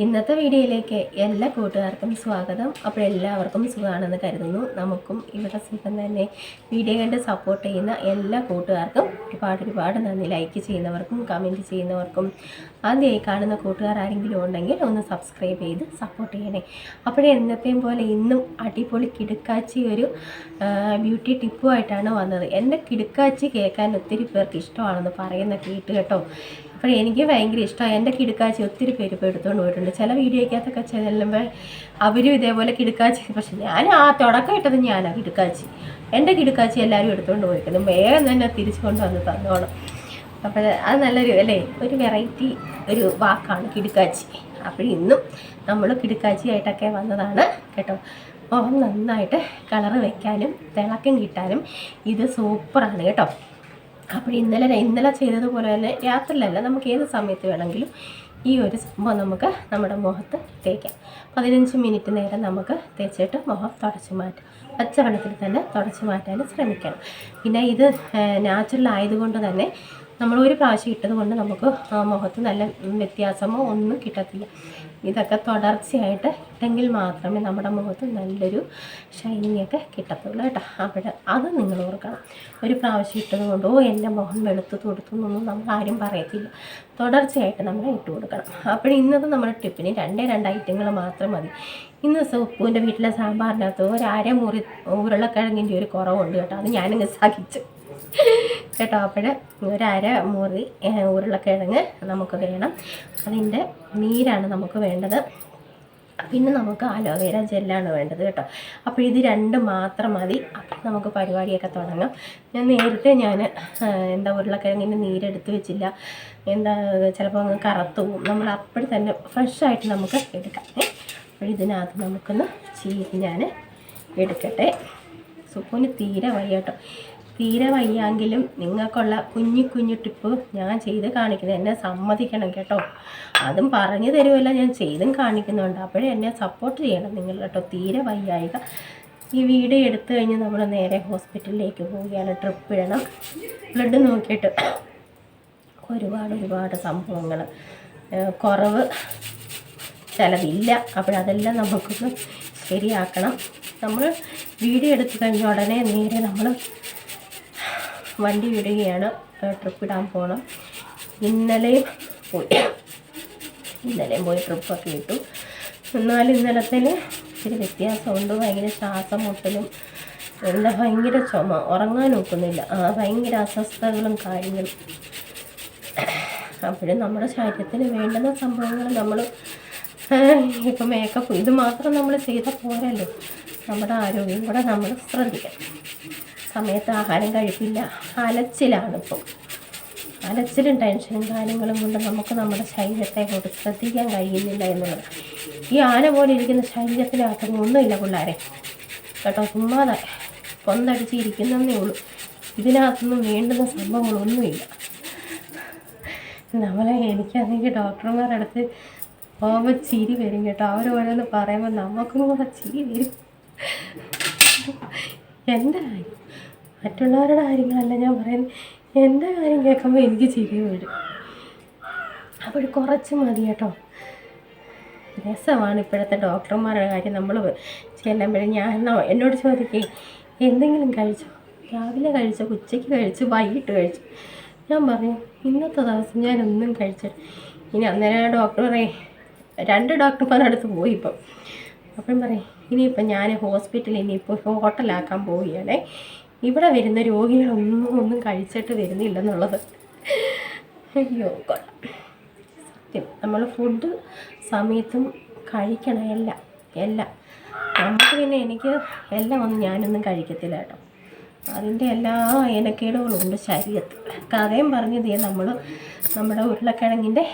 ഇന്നത്തെ വീഡിയോയിലേക്ക് എല്ലാ കൂട്ടുകാർക്കും സ്വാഗതം. അപ്പോൾ എല്ലാവർക്കും സുഖമാണെന്ന് കരുതുന്നു. നമുക്കും ഇവിടെ സുഖം തന്നെ വീഡിയോ കണ്ട് സപ്പോർട്ട് ചെയ്യുന്ന എല്ലാ കൂട്ടുകാർക്കും ഒരുപാട് ഒരുപാട് നന്ദി. ലൈക്ക് ചെയ്യുന്നവർക്കും കമന്റ് ചെയ്യുന്നവർക്കും ആദ്യമായി കാണുന്ന കൂട്ടുകാർ ആരെങ്കിലും ഉണ്ടെങ്കിൽ ഒന്ന് സബ്സ്ക്രൈബ് ചെയ്ത് സപ്പോർട്ട് ചെയ്യണേ. അപ്പോഴേ എന്നത്തെയും പോലെ ഇന്നും അടിപൊളി കിടുക്കാച്ചി ഒരു ബ്യൂട്ടി ടിപ്പുമായിട്ടാണ് വന്നത്. എന്റെ കിടുക്കാച്ചി കേൾക്കാൻ ഒത്തിരി പേർക്ക് ഇഷ്ടമാണെന്ന് പറയുന്ന കേട്ട് കേട്ടോ. അപ്പോൾ എനിക്ക് ഭയങ്കര ഇഷ്ടമാണ്. എന്റെ കിടുക്കാച്ചി ഒത്തിരി പേര് ഇപ്പോൾ എടുത്തുകൊണ്ട് പോയിട്ടുണ്ട്. ചില വീഡിയോയ്ക്കകത്തൊക്കെ ചെല്ലുമ്പോൾ അവരും ഇതേപോലെ കിടുക്കാച്ചി പക്ഷെ ഞാൻ ആ തുടക്കം ഇട്ടത് ഞാനാണ് കിടുക്കാച്ചി. എന്റെ കിടുക്കാച്ചി എല്ലാവരും എടുത്തുകൊണ്ട് പോയിരിക്കുന്നു വേഗം തന്നെ തിരിച്ചു കൊണ്ടുവന്ന് തന്നോണം. അപ്പോൾ അത് നല്ലൊരു അല്ലേ? ഒരു വെറൈറ്റി ഒരു വാക്കാണ് കിടുക്കാച്ചി. അപ്പോൾ ഇന്നും നമ്മൾ കിടുക്കാച്ചി ആയിട്ടൊക്കെ വന്നതാണ് കേട്ടോ. മുഖം നന്നായിട്ട് കളറ് വെക്കാനും തിളക്കം കിട്ടാനും ഇത് സൂപ്പറാണ് കേട്ടോ. അപ്പോൾ ഇന്നലെ ഇന്നലെ ചെയ്തതുപോലെ തന്നെ രാത്രിയിലല്ല നമുക്ക് ഏത് സമയത്ത് വേണമെങ്കിലും ഈ ഒരു സംഭവം നമുക്ക് നമ്മുടെ മുഖത്ത് തേക്കാം. പതിനഞ്ച് മിനിറ്റ് നേരം നമുക്ക് തേച്ചിട്ട് മുഖം തുടച്ചു മാറ്റാം. പച്ചവെള്ളത്തിൽ തന്നെ തുടച്ചു മാറ്റാൻ ശ്രമിക്കണം. പിന്നെ ഇത് നാച്ചുറൽ ആയതുകൊണ്ട് തന്നെ നമ്മൾ ഒരു പ്രാവശ്യം ഇട്ടത് കൊണ്ട് നമുക്ക് മുഖത്ത് നല്ല വ്യത്യാസമോ ഒന്നും കിട്ടത്തില്ല. ഇതൊക്കെ തുടർച്ചയായിട്ട് ഇട്ടെങ്കിൽ മാത്രമേ നമ്മുടെ മുഖത്ത് നല്ലൊരു ഷൈനിങ് ഒക്കെ കിട്ടത്തുള്ളൂ കേട്ടോ. അവിടെ അത് നിങ്ങൾ ഓർക്കണം. ഒരു പ്രാവശ്യം ഇട്ടത് കൊണ്ട് എന്റെ മുഖം വെളുത്ത് തൊടുത്തു എന്നൊന്നും നമ്മൾ ആരും പറയത്തില്ല. തുടർച്ചയായിട്ട് നമ്മൾ ഇട്ട് കൊടുക്കണം. അപ്പോൾ ഇന്നത്തെ നമ്മുടെ ടിപ്പിന് രണ്ടേ രണ്ട് ഐറ്റങ്ങൾ മാത്രം മതി. ഇന്ന് സുപ്പുവിന്റെ വീട്ടിലെ സാമ്പാറിനകത്ത് ഒരു അര മുറി ഉരുളക്കിഴങ്ങിന്റെ ഒരു കുറവുണ്ട് കേട്ടോ. അത് ഞാനിങ്ങ് സഹിച്ചു കേട്ടോ അപ്പോൾ ഒരു അര മുറി ഉരുളക്കിഴങ്ങ് നമുക്ക് വേണം. അതിന്റെ നീരാണ് നമുക്ക് വേണ്ടത്. പിന്നെ നമുക്ക് അലോവേര ജെല്ലാണ് വേണ്ടത് കേട്ടോ. അപ്പോൾ ഇത് രണ്ട് മാത്രം മതി. അപ്പം നമുക്ക് പരിപാടിയൊക്കെ തുടങ്ങാം. ഞാൻ നേരത്തെ ഞാൻ എന്താ ഉരുളക്കിഴങ്ങിന്റെ നീരെടുത്ത് വെച്ചില്ല. എന്താ ചിലപ്പോൾ അങ്ങ് കറത്തുപോകും നമ്മൾ അപ്പോഴും തന്നെ ഫ്രഷായിട്ട് നമുക്ക് എടുക്കാം. അപ്പോൾ ഇതിനകത്ത് നമുക്കൊന്ന് ചീരി ഞാൻ എടുക്കട്ടെ. സുപ്പൂന് തീരെ വയ്യ കേട്ടോ തീരെ വയ്യാങ്കിലും നിങ്ങൾക്കുള്ള കുഞ്ഞു കുഞ്ഞു ടിപ്പ് ഞാൻ ചെയ്ത് കാണിക്കുന്നത്. എന്നെ സമ്മതിക്കണം കേട്ടോ. അതും പറഞ്ഞു തരുമല്ല. ഞാൻ ചെയ്തും കാണിക്കുന്നുണ്ട്. അപ്പോഴേ എന്നെ സപ്പോർട്ട് ചെയ്യണം നിങ്ങൾ കേട്ടോ. തീരെ വയ്യായിക. ഈ വീട് എടുത്തു കഴിഞ്ഞ് നമ്മൾ നേരെ ഹോസ്പിറ്റലിലേക്ക് പോവുകയാണ്. ട്രിപ്പ് ഇടണം. ബ്ലഡ് നോക്കിയിട്ട് ഒരുപാട് ഒരുപാട് സംഭവങ്ങൾ. കുറവ് ചിലതില്ല. അപ്പോഴതെല്ലാം നമുക്കൊന്ന് ശരിയാക്കണം. നമ്മൾ വീഡിയോ എടുത്തു കഴിഞ്ഞ ഉടനെ നേരെ നമ്മൾ വണ്ടി വിടുകയാണ്. ട്രിപ്പ് ഇടാൻ പോകണം ഇന്നലെയും പോയി. ഇന്നലെയും പോയി ട്രിപ്പൊക്കെ ഇട്ടു. എന്നാലും ഇന്നലത്തിൽ ഇച്ചിരി വ്യത്യാസമുണ്ട്. ഭയങ്കര ശ്വാസം മുട്ടലും എന്താ ഭയങ്കര ചുമ. ഉറങ്ങാൻ ഒക്കുന്നില്ല. ആ ഭയങ്കര അസ്വസ്ഥതകളും കാര്യങ്ങളും. അപ്പോഴും നമ്മുടെ ശരീരത്തിന് വേണ്ടുന്ന സംഭവങ്ങൾ നമ്മൾ ഇപ്പം മേക്കപ്പ് ഇത് മാത്രം നമ്മൾ ചെയ്താൽ പോരല്ലോ. നമ്മുടെ ആരോഗ്യം കൂടെ നമ്മൾ ശ്രദ്ധിക്കണം. സമയത്ത് ആഹാരം കഴിപ്പില്ല അലച്ചിലാണ് ഇപ്പം അലച്ചിലും ടെൻഷനും കാര്യങ്ങളും കൊണ്ട് നമുക്ക് നമ്മുടെ ശരീരത്തെ കൊണ്ട് ശ്രദ്ധിക്കാൻ കഴിയുന്നില്ല എന്നുള്ളത്. ഈ ആന പോലെ ഇരിക്കുന്ന ശരീരത്തിനകത്തൊന്നും ഒന്നുമില്ല പിള്ളേരെ. കേട്ടോ ചുമ്മാതെ ഇരിക്കുന്നതേ ഉള്ളൂ. ഇതിനകത്തൊന്നും വേണ്ടുന്ന സംഭവങ്ങളൊന്നുമില്ല. നമ്മളെ എനിക്കാണെങ്കിൽ ഡോക്ടർമാരുടെ അടുത്ത് പോകുമ്പോൾ ചിരി വരും കേട്ടോ. അവരോരോന്ന് പറയുമ്പോൾ നമുക്കും കൂടെ ചിരി വരും. എന്തായി മറ്റുള്ളവരുടെ കാര്യങ്ങളല്ല ഞാൻ പറയുന്നത്. എന്റെ കാര്യം കേൾക്കുമ്പോൾ എനിക്ക് ചിരി വരും. അപ്പോൾ കുറച്ച് മതി കേട്ടോ. രസമാണ് ഇപ്പോഴത്തെ ഡോക്ടർമാരുടെ കാര്യം നമ്മൾ ചെല്ലുമ്പോഴും ഞാൻ എന്നാ- എന്നോട് ചോദിക്കേ എന്തെങ്കിലും കഴിച്ചോ? രാവിലെ കഴിച്ചോ? ഉച്ചയ്ക്ക് കഴിച്ചു? വൈകിട്ട് കഴിച്ചു? ഞാൻ പറഞ്ഞു ഇന്നത്തെ ദിവസം ഞാനൊന്നും കഴിച്ചില്ല. ഇനി അന്നേരം ഡോക്ടർ പറയും രണ്ട് ഡോക്ടർമാരുടെ അടുത്ത് പോയി ഇപ്പം. അപ്പം പറയും ഇനിയിപ്പം ഞാൻ ഹോസ്പിറ്റലിൽ ഇനിയിപ്പോൾ ഹോട്ടലാക്കാൻ പോവുകയാണേ. ഇവിടെ വരുന്ന രോഗികളൊന്നും ഒന്നും കഴിച്ചിട്ട് വരുന്നില്ലെന്നുള്ളത്. അയ്യോ കൊള്ളാം. നമ്മൾ ഫുഡ് സമയത്തും കഴിക്കണം എല്ലാം എല്ലാം. നമുക്ക് പിന്നെ എനിക്ക് എല്ലാം ഒന്നും ഞാനൊന്നും കഴിക്കത്തില്ല കേട്ടോ. അതിന്റെ എല്ലാ ഇനക്കേടുകളും ഉണ്ട് ശരീരത്തിൽ. കഥയും പറഞ്ഞത് നമ്മൾ നമ്മുടെ ഉരുളക്കിഴങ്ങിന്റെ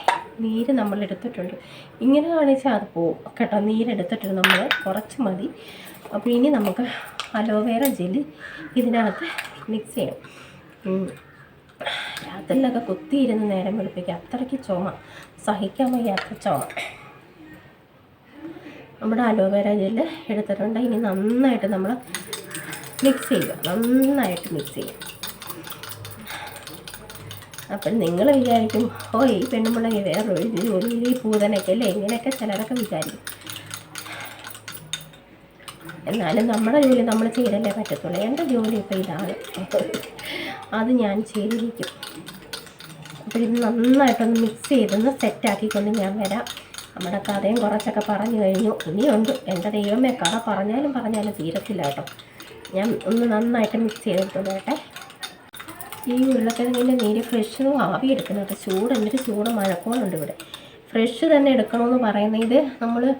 നീര് നമ്മൾ എടുത്തിട്ടുണ്ട്. ഇങ്ങനെ കാണിച്ചാൽ അത് പോവും. കേട്ടോ നീരെടുത്തിട്ടുണ്ട് നമ്മൾ കുറച്ച് മതി. അപ്പോൾ ഇനി നമുക്ക് അലോവേറ ജെല്ലി ഇതിനകത്ത് മിക്സ് ചെയ്യണം. രാത്രിയിലൊക്കെ കുത്തിയിരുന്ന് നേരം വെളുപ്പിക്കുക. അത്രയ്ക്ക് ചുമ. സഹിക്കാൻ വയ്യാത്ത ചുമ. നമ്മുടെ അലോവേറ ജെല്ല് എടുത്തിട്ടുണ്ട്. ഇനി നന്നായിട്ട് നമ്മൾ മിക്സ് ചെയ്യുക. നന്നായിട്ട് മിക്സ് ചെയ്യുക. അപ്പം നിങ്ങൾ വിചാരിക്കും ഓ ഈ പെണ്ണുമ്പിള്ളക്ക് വേറൊരു ജോലി ഈ പൂതനൊക്കെ അല്ലേ? ഇങ്ങനെയൊക്കെ ചിലരൊക്കെ വിചാരിക്കും. എന്നാലും നമ്മുടെ ജോലി നമ്മൾ ചെയ്തല്ലേ പറ്റത്തുള്ളൂ. എന്റെ ജോലി ഇപ്പോൾ ഇതാണ്. അത് ഞാൻ ചെയ്തിരിക്കും. അപ്പോൾ ഇത് നന്നായിട്ടൊന്ന് മിക്സ് ചെയ്തൊന്ന് സെറ്റാക്കിക്കൊണ്ട് ഞാൻ വരാം. നമ്മുടെ കഥയും കുറച്ചൊക്കെ പറഞ്ഞു കഴിഞ്ഞു. ഇനിയുണ്ട്. എന്റെ ദൈവമേ കഥ പറഞ്ഞാലും പറഞ്ഞാലും തീരത്തില്ല കേട്ടോ. ഞാൻ ഒന്ന് നന്നായിട്ട് മിക്സ് ചെയ്തിട്ടുണ്ട് കേട്ടെ ഈ ഉരുളക്കിഴങ്ങിന്റെ നീര് ഫ്രഷ് ആവി എടുക്കുന്നത്. ചൂട് എന്നിട്ട് ചൂട് മഴക്കോളുണ്ട് ഇവിടെ. ഫ്രഷ് തന്നെ എടുക്കണമെന്ന് പറയുന്നത് നമ്മൾ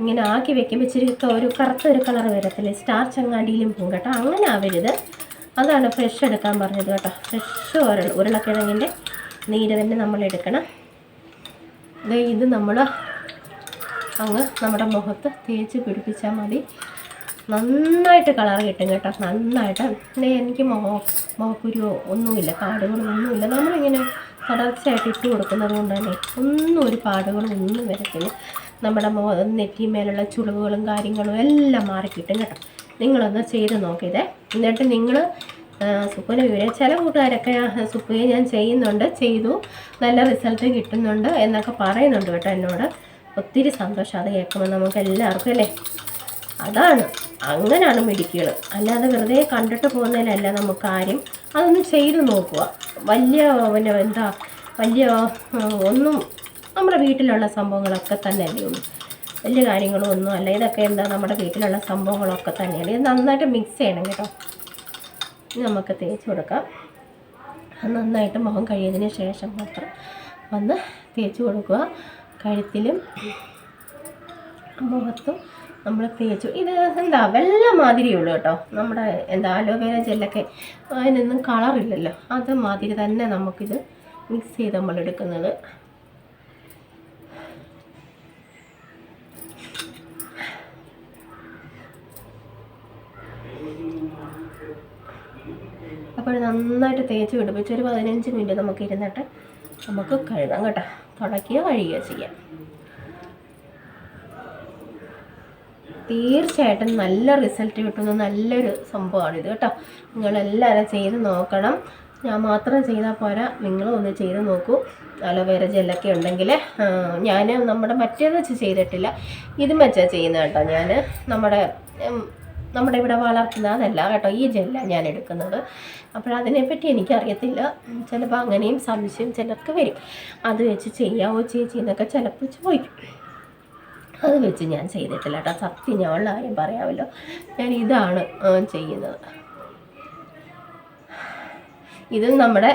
ഇങ്ങനെ ആക്കി വെക്കുമ്പോൾ ഇച്ചിരി ഒരു കറുത്ത ഒരു കളർ വരത്തില്ലേ? സ്റ്റാർ ചങ്ങാടിയിലും പോകും കേട്ടോ. അങ്ങനെ ആവരുത്. അതാണ് ഫ്രഷ് എടുക്കാൻ പറഞ്ഞത് കേട്ടോ. ഫ്രഷ് ഉരുള ഉരുളക്കിഴങ്ങിന്റെ നീര് തന്നെ നമ്മൾ എടുക്കണം. ഇത് നമ്മൾ അങ്ങ് നമ്മുടെ മുഖത്ത് തേച്ച് പിടിപ്പിച്ചാൽ മതി. നന്നായിട്ട് കളർ കിട്ടും കേട്ടോ. നന്നായിട്ട്. എനിക്ക് മുഖ മുഖക്കുരുവോ ഒന്നുമില്ല. പാടുകളോ ഒന്നുമില്ല. നമ്മളിങ്ങനെ തുടർച്ചയായിട്ട് ഇട്ട് കൊടുക്കുന്നത് കൊണ്ട് തന്നെ ഒന്നും ഒരു പാടുകളും ഒന്നും വരത്തില്ല. നമ്മുടെ മോ നെറ്റിമേലുള്ള ചുളിവുകളും കാര്യങ്ങളും എല്ലാം മാറിക്കിട്ടും കേട്ടോ. നിങ്ങളൊന്ന് ചെയ്ത് നോക്കിയതേ. എന്നിട്ട് നിങ്ങൾ സുപ്പിന് വിവരം ചില കൂട്ടുകാരൊക്കെ സുപ്പിയെ ഞാൻ ചെയ്യുന്നുണ്ട് ചെയ്തു. നല്ല റിസൾട്ട് കിട്ടുന്നുണ്ട് എന്നൊക്കെ പറയുന്നുണ്ട് കേട്ടോ എന്നോട്. ഒത്തിരി സന്തോഷം അത് കേൾക്കുമ്പോൾ നമുക്ക് എല്ലാവർക്കും അല്ലേ? അതാണ്. അങ്ങനെയാണ് മെഡിക്കുകൾ അല്ലാതെ വെറുതെ കണ്ടിട്ട് പോകുന്നതിനല്ല നമുക്ക് കാര്യം. അതൊന്ന് ചെയ്ത് നോക്കുക. വലിയ പിന്നെ എന്താ വലിയ ഒന്നും നമ്മുടെ വീട്ടിലുള്ള സംഭവങ്ങളൊക്കെ തന്നെ അല്ലേ ഉള്ളൂ. വലിയ കാര്യങ്ങളും ഒന്നും അല്ല. ഇതൊക്കെ എന്താ നമ്മുടെ വീട്ടിലുള്ള സംഭവങ്ങളൊക്കെ തന്നെയാണ് ഇത് നന്നായിട്ട് മിക്സ് ചെയ്യണം കേട്ടോ. നമുക്ക് തേച്ച് കൊടുക്കാം. നന്നായിട്ട് മുഖം കഴിയതിന് ശേഷം മാത്രം വന്ന് തേച്ച് കൊടുക്കുക. കഴുത്തിലും മുഖത്തും നമ്മൾ തേച്ചു. ഇത് എന്താ വെള്ളം മാതിരിയേ കേട്ടോ. നമ്മുടെ എന്താ അലോവേര ജെല്ലൊക്കെ അതിനൊന്നും കളറില്ലല്ലോ അത് മാതിരി തന്നെ നമുക്കിത് മിക്സ് ചെയ്ത് നമ്മൾ എടുക്കുന്നത് അപ്പോൾ നന്നായിട്ട് തേച്ച് പിടിപ്പിച്ച് ഒരു പതിനഞ്ച് മിനിറ്റ് നമുക്ക് ഇരുന്നിട്ട് നമുക്ക് കഴുകാം കേട്ടോ. തുടയ്ക്കുക കഴുകുക ചെയ്യാം. തീർച്ചയായിട്ടും നല്ല റിസൾട്ട് കിട്ടുന്ന നല്ലൊരു സംഭവമാണിത് കേട്ടോ. നിങ്ങളെല്ലാവരും ചെയ്ത് നോക്കണം. ഞാൻ മാത്രം ചെയ്താൽ പോരാ. നിങ്ങളും ഒന്ന് ചെയ്ത് നോക്കൂ. അലോവേര ജെല്ലൊക്കെ ഉണ്ടെങ്കിൽ ഞാൻ നമ്മുടെ മറ്റേത് വെച്ച് ചെയ്തിട്ടില്ല. ഇതും വെച്ചാൽ ചെയ്യുന്നത് കേട്ടോ ഞാൻ നമ്മുടെ നമ്മുടെ ഇവിടെ വളർത്തുന്ന അതല്ല കേട്ടോ ഈ ജെല്ല ഞാൻ എടുക്കുന്നത്. അപ്പോൾ അതിനെപ്പറ്റി എനിക്കറിയത്തില്ല. ചിലപ്പോൾ അങ്ങനെയും സംശയം ചിലർക്ക് വരും. അത് വെച്ച് ചെയ്യാവോ ചേച്ചി എന്നൊക്കെ ചിലപ്പോൾ ചോദിക്കും. അത് വെച്ച് ഞാൻ ചെയ്തിട്ടില്ല കേട്ടോ. സത്യം ഞാൻ ഉള്ള കാര്യം പറയാമല്ലോ. ഞാൻ ഇതാണ് ചെയ്യുന്നത്. ഇതും നമ്മുടെ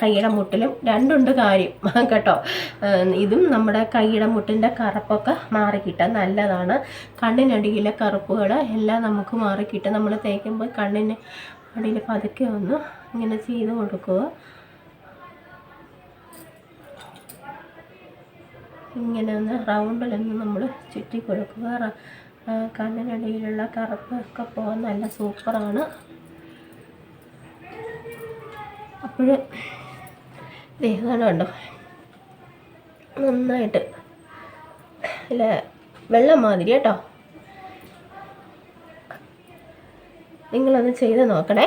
കൈയുടെ മുട്ടിലും രണ്ടുണ്ട് കാര്യം കേട്ടോ. ഇതും നമ്മുടെ കൈയുടെ മുട്ടിന്റെ കറുപ്പൊക്കെ മാറിക്കിട്ടാൻ നല്ലതാണ്. കണ്ണിനടിയിലെ കറുപ്പുകൾ എല്ലാം നമുക്ക് മാറിക്കിട്ടും നമ്മൾ തേക്കുമ്പോൾ കണ്ണിന് അടിയിൽ പതുക്കെ ഒന്ന് ഇങ്ങനെ ചെയ്ത് കൊടുക്കുക. ഇങ്ങനെ ഒന്ന് റൗണ്ടിലൊന്ന് നമ്മൾ ചുറ്റി കൊടുക്കുക. കണ്ണിനടിയിലുള്ള കറുപ്പ് ഒക്കെ പോകാൻ നല്ല സൂപ്പറാണ്. അപ്പോൾ ഇതാണ് കണ്ടോ. നന്നായിട്ട് അല്ല വെള്ളം മാതിരി കേട്ടോ. നിങ്ങളൊന്ന് ചെയ്ത് നോക്കണേ.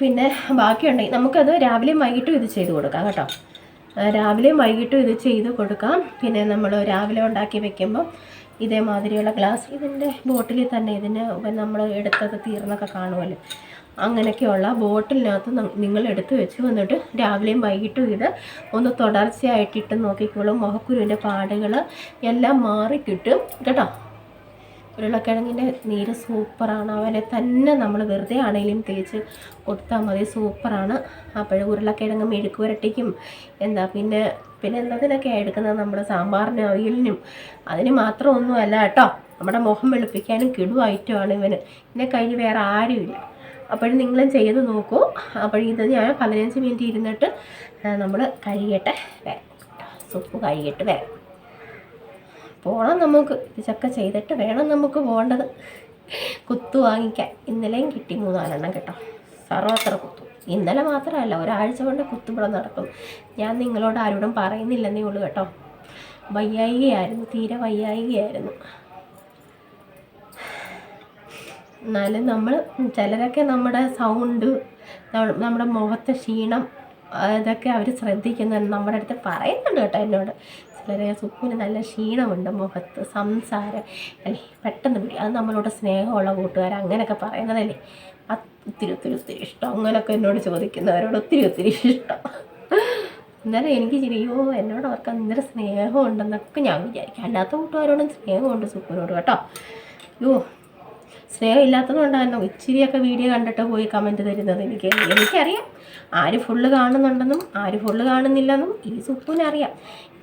പിന്നെ ബാക്കിയുണ്ടെങ്കിൽ നമുക്കത് രാവിലെയും വൈകിട്ടും ഇത് ചെയ്ത് കൊടുക്കാം കേട്ടോ. രാവിലെയും വൈകിട്ടും ഇത് ചെയ്ത് കൊടുക്കാം. പിന്നെ നമ്മൾ രാവിലെ ഉണ്ടാക്കി വെക്കുമ്പോൾ ഇതേമാതിരിയുള്ള ഗ്ലാസ് ഇതിന്റെ ബോട്ടിലിൽ തന്നെ ഇതിന് നമ്മൾ എടുത്തത് തീർന്നൊക്കെ കാണുമല്ലോ. അങ്ങനെയൊക്കെയുള്ള ബോട്ടിലിനകത്ത് നിങ്ങൾ എടുത്തു വെച്ച് വന്നിട്ട് രാവിലെയും വൈകിട്ടും ഇത് ഒന്ന് തുടർച്ചയായിട്ടിട്ട് നോക്കിക്കോളും. മുഖക്കുരുവിന്റെ പാടുകൾ എല്ലാം മാറിക്കിട്ടും കേട്ടോ. ഉരുളക്കിഴങ്ങിന്റെ നീര് സൂപ്പറാണ്. അവനെ തന്നെ നമ്മൾ വെറുതെ ആണെങ്കിലും തേച്ച് കൊടുത്താൽ മതി. സൂപ്പറാണ്. അപ്പോഴും ഉരുളക്കിഴങ്ങ് മെഴുക്ക് പുരട്ടിക്കും. എന്താ പിന്നെ പിന്നെ എന്നതിനൊക്കെയാണ് എടുക്കുന്നത്? നമ്മുടെ സാമ്പാറിനും അവിയലിനും. അതിന് മാത്രം ഒന്നുമല്ല കേട്ടോ. നമ്മുടെ മുഖം വെളുപ്പിക്കാനും കിടുവായിട്ടുമാണ് ഇവന്. ഇതിനെ കഴിഞ്ഞ് വേറെ ആരുമില്ല. അപ്പോഴും നിങ്ങളും ചെയ്ത് നോക്കൂ. അപ്പോൾ ഇത് ഞാൻ പതിനഞ്ച് മിനിറ്റ് ഇരുന്നിട്ട് നമ്മൾ കഴുകിയിട്ട് വരാം സൂപ്പ് കഴുകിയിട്ട് വരാം പോകണം നമുക്ക്. ഇതൊക്കെ ചെയ്തിട്ട് വേണം നമുക്ക് പോകേണ്ടത്. കുത്തു വാങ്ങിക്കാൻ. ഇന്നലെയും കിട്ടി മൂന്നാലെണ്ണം കേട്ടോ. സർവത്ര കുത്തു. ഇന്നലെ മാത്രമല്ല ഒരാഴ്ച കൊണ്ട് കുത്തുമ്പോൾ നടക്കും. ഞാൻ നിങ്ങളോട് ആരോടും പറയുന്നില്ലെന്നേ ഉള്ളൂ കേട്ടോ. വയ്യായികയായിരുന്നു തീരെ വയ്യായികയായിരുന്നു. എന്നാലും നമ്മൾ ചിലരൊക്കെ നമ്മുടെ സൗണ്ട് നമ്മുടെ മുഖത്തെ ക്ഷീണം അതൊക്കെ അവർ ശ്രദ്ധിക്കുന്നുണ്ട്. നമ്മുടെ അടുത്ത് പറയുന്നുണ്ട് കേട്ടോ എന്നോട്. ചിലരെ സുക്കുവിന് നല്ല ക്ഷീണമുണ്ട് മുഖത്ത് സംസാരം. പെട്ടെന്ന് പിടി അത് നമ്മളോട് സ്നേഹമുള്ള കൂട്ടുകാർ അങ്ങനെയൊക്കെ പറയുന്നതല്ലേ? ഒത്തിരി ഒത്തിരി ഒത്തിരി ഇഷ്ടം. അങ്ങനെയൊക്കെ എന്നോട് ചോദിക്കുന്നവരോട് ഒത്തിരി ഒത്തിരി ഇഷ്ടം. എന്നാലും എനിക്ക് ചിരിയോ എന്നോട് അവർക്ക് എന്തൊരു സ്നേഹമുണ്ടെന്നൊക്കെ ഞാൻ വിചാരിക്കും. അല്ലാത്ത കൂട്ടുകാരോടും സ്നേഹമുണ്ട് സുക്കുവിനോട് കേട്ടോ. യോ സ്നേഹം ഇച്ചിരിയൊക്കെ വീഡിയോ കണ്ടിട്ട് പോയി കമന്റ് തരുന്നത്. എനിക്ക് എനിക്കറിയാം. ആര് ഫുള്ള് കാണുന്നുണ്ടെന്നും ആര് ഫുള്ള് കാണുന്നില്ലെന്നും ഈ സുപ്പൂനറിയാം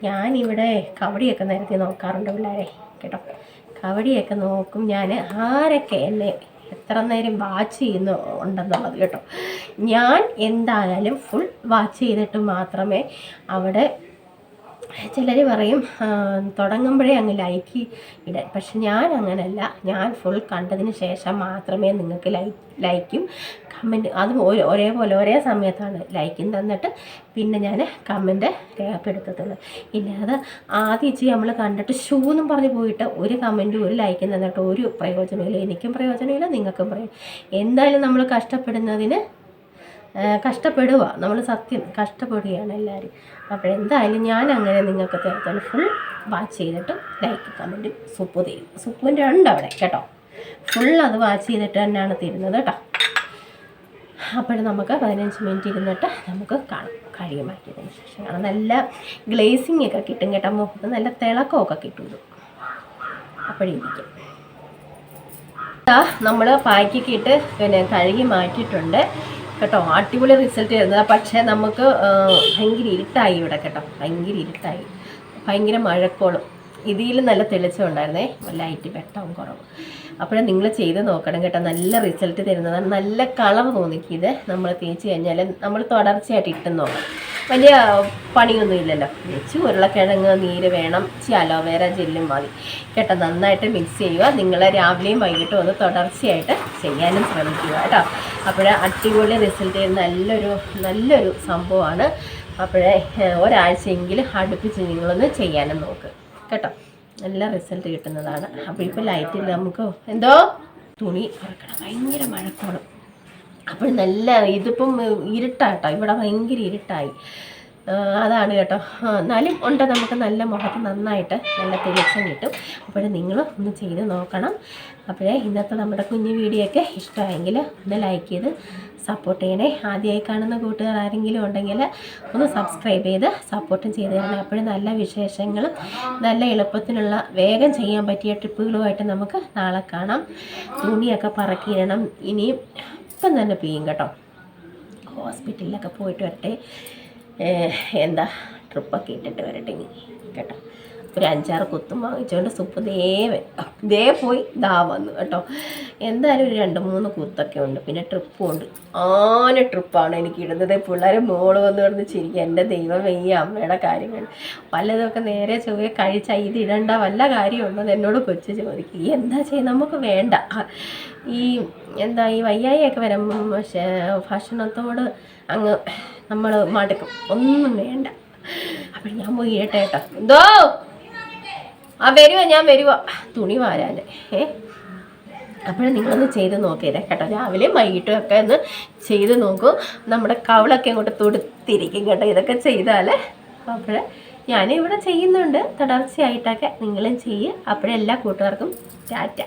ഞാനിവിടെ കബഡിയൊക്കെ നിരത്തി നോക്കാറുണ്ട് പിള്ളേരെ. കേട്ടോ. കബഡിയൊക്കെ നോക്കും ഞാൻ ആരൊക്കെ എന്നെ എത്ര നേരം വാച്ച് ചെയ്യുന്നു ഉണ്ടെന്നുള്ളത് കേട്ടോ. ഞാൻ എന്തായാലും ഫുൾ വാച്ച് ചെയ്തിട്ട് മാത്രമേ അവിടെ ചിലർ പറയും തുടങ്ങുമ്പോഴേ അങ്ങ് ലൈക്ക് ഇടാൻ പക്ഷെ ഞാൻ അങ്ങനല്ല ഞാൻ ഫുൾ കണ്ടതിന് ശേഷം മാത്രമേ നിങ്ങൾക്ക് ലൈക്ക് ലൈക്കും കമന്റ് അതും ഒരേ ഒരേപോലെ ഒരേ സമയത്താണ് ലൈക്കും തന്നിട്ട് പിന്നെ ഞാൻ കമന്റ് രേഖപ്പെടുത്തത്തുള്ളൂ ഇല്ലാതെ ആദ്യം ഇച്ചിരി നമ്മൾ കണ്ടിട്ട് ഷൂ എന്നും പറഞ്ഞ് പോയിട്ട് ഒരു കമന്റും ഒരു ലൈക്കും തന്നിട്ട് ഒരു പ്രയോജനമില്ല എനിക്കും പ്രയോജനമില്ല നിങ്ങൾക്കും പ്രയോജനം എന്തായാലും നമ്മൾ കഷ്ടപ്പെടുന്നതിന് കഷ്ടപ്പെടുക നമ്മൾ സത്യം കഷ്ടപ്പെടുകയാണ് എല്ലാവരും അപ്പോൾ എന്തായാലും ഞാൻ അങ്ങനെ നിങ്ങൾക്ക് തരത്തിൽ ഫുൾ വാച്ച് ചെയ്തിട്ട് ലൈക്ക് കമന്റും സുപ്പ് തരും. സൂപ്പിന്റെ ഉണ്ട് അവിടെ കേട്ടോ. ഫുൾ അത് വാച്ച് ചെയ്തിട്ട് തന്നെയാണ് തരുന്നത് കേട്ടോ. അപ്പോൾ നമുക്ക് പതിനഞ്ച് മിനിറ്റ് ഇരുന്നിട്ട് നമുക്ക് കാണാം. കഴിയുമാക്കിയതിന് ശേഷം കാണാം. നല്ല ഗ്ലേസിങ് ഒക്കെ കിട്ടും കേട്ടോ മുഖത്ത്. നല്ല തിളക്കമൊക്കെ കിട്ടും അപ്പോഴിരിക്കും നമ്മൾ പായ്ക്കൊക്കെ ഇട്ട് പിന്നെ കഴുകി മാറ്റിയിട്ടുണ്ട്. കേട്ടോ അടിപൊളി റിസൾട്ട് ആയിരുന്നു. പക്ഷേ നമുക്ക് ഭയങ്കര ഇരുട്ടായി ഇവിടെ കേട്ടോ. ഭയങ്കര ഇരുട്ടായി. ഭയങ്കര മഴക്കോളും. ഇതിൽ നല്ല തെളിച്ചം ഉണ്ടായിരുന്നേ. ലൈറ്റ് വെട്ടവും കുറവ്. അപ്പോഴും നിങ്ങൾ ചെയ്ത് നോക്കണം കേട്ടോ. നല്ല റിസൾട്ട് തരുന്നതാണ്. നല്ല കളർ തോന്നിക്ക് ഇത് നമ്മൾ തേച്ച് കഴിഞ്ഞാൽ നമ്മൾ തുടർച്ചയായിട്ട് ഇട്ട് നോക്കാം വലിയ പണിയൊന്നും ഇല്ലല്ലോ. വെച്ച് ഉരുളക്കിഴങ്ങ് നീര് വേണം. അലോവേര ജെല്ലും മതി. കേട്ടോ നന്നായിട്ട് മിക്സ് ചെയ്യുക. നിങ്ങൾ രാവിലെയും വൈകിട്ടും ഒന്ന് തുടർച്ചയായിട്ട് ചെയ്യാനും ശ്രമിക്കുക കേട്ടോ. അപ്പോഴേ അടിപൊളി റിസൾട്ട് നല്ലൊരു നല്ലൊരു സംഭവമാണ്. അപ്പോഴേ ഒരാഴ്ചയെങ്കിലും അടുപ്പിച്ച് നിങ്ങളൊന്ന് ചെയ്യാനും നോക്ക്. കേട്ടോ. നല്ല റിസൾട്ട് കിട്ടുന്നതാണ്. അപ്പോൾ ഇപ്പോൾ ലൈറ്റിൽ നമുക്ക്. എന്തോ? തുണി ഉറക്കണം. ഭയങ്കര മഴക്കോളും. അപ്പോൾ നല്ല ഇതിപ്പം ഇരുട്ടാട്ടോ. ഇവിടെ ഭയങ്കര ഇരുട്ടായി. അതാണ് കേട്ടോ. എന്നാലും ഉണ്ട് നമുക്ക് നല്ല മുഖത്ത് നന്നായിട്ട് നല്ല തെളിച്ചം കിട്ടും. അപ്പോൾ നിങ്ങൾ ഒന്ന് ചെയ്ത് നോക്കണം. അപ്പോഴേ ഇന്നത്തെ നമ്മുടെ കുഞ്ഞു വീഡിയോ ഒക്കെ ഇഷ്ടമായെങ്കിൽ ഒന്ന് ലൈക്ക് ചെയ്ത് സപ്പോർട്ട് ചെയ്യണേ. ആദ്യമായി കാണുന്ന കൂട്ടുകാർ ആരെങ്കിലും ഉണ്ടെങ്കിൽ ഒന്ന് സബ്സ്ക്രൈബ് ചെയ്ത് സപ്പോർട്ടും ചെയ്ത് തരണം. അപ്പോഴും നല്ല വിശേഷങ്ങളും നല്ല എളുപ്പത്തിനുള്ള വേഗം ചെയ്യാൻ പറ്റിയ ട്രിപ്പുകളുമായിട്ട് നമുക്ക് നാളെ കാണാം. തുണിയൊക്കെ പറക്കിയിടണം. ഇനിയും ഇപ്പം തന്നെ പെയ്യും കേട്ടോ. ഹോസ്പിറ്റലിലൊക്കെ പോയിട്ട് വരട്ടെ. എന്താ ട്രിപ്പൊക്കെ ഇട്ടിട്ട് വരട്ടെ ഇനി കേട്ടോ. ഒരു അഞ്ചാറ് കുത്തും വാങ്ങിച്ചുകൊണ്ട് സുപ്പ് ദേ വ- ദേ പോയി. ദാ വന്നു കേട്ടോ. എന്തായാലും ഒരു രണ്ട് മൂന്ന് കുത്തൊക്കെ ഉണ്ട്. പിന്നെ ട്രിപ്പും ഉണ്ട്. ആന ട്രിപ്പാണ് എനിക്ക് ഇടുന്നത്. പിള്ളേർ മോൾ വന്ന് കിടന്ന് ചിരിക്കുക എന്റെ ദൈവം ഈ അമ്മയുടെ കാര്യങ്ങൾ. വല്ലതൊക്കെ നേരെ ചൊവ്വയെ കഴിച്ചാൽ ഇത് ഇടണ്ട. വല്ല കാര്യമുണ്ടെന്ന് എന്നോട് കൊച്ചു ചോദിക്കും. ഈ എന്താ ചെയ്യുക നമുക്ക് വേണ്ട. ഈ എന്താ ഈ വയ്യായിയൊക്കെ വരുമ്പം പക്ഷേ ഭക്ഷണത്തോട് അങ്ങ് നമ്മൾ മടുക്കും. ഒന്നും വേണ്ട. അപ്പം ഞാൻ പോയി കേട്ടേട്ടോ കേട്ടോ. എന്തോ? ആ വരുവാ ഞാൻ വരുവാ. തുണി വാരാൻ ഏ? അപ്പോഴും നിങ്ങളൊന്ന് ചെയ്ത് നോക്കിയതേ കേട്ടോ. രാവിലെ വൈകിട്ടും ഒക്കെ ഒന്ന് ചെയ്ത് നോക്കൂ. നമ്മുടെ കവളൊക്കെ ഇങ്ങോട്ട് തൊടുത്തിരിക്കും കേട്ടോ. ഇതൊക്കെ ചെയ്താൽ അപ്പോൾ ഞാനിവിടെ ചെയ്യുന്നുണ്ട്. തുടർച്ചയായിട്ടൊക്കെ നിങ്ങളും ചെയ്യുക അപ്പോഴെല്ലാ കൂട്ടുകാർക്കും ടാറ്റ.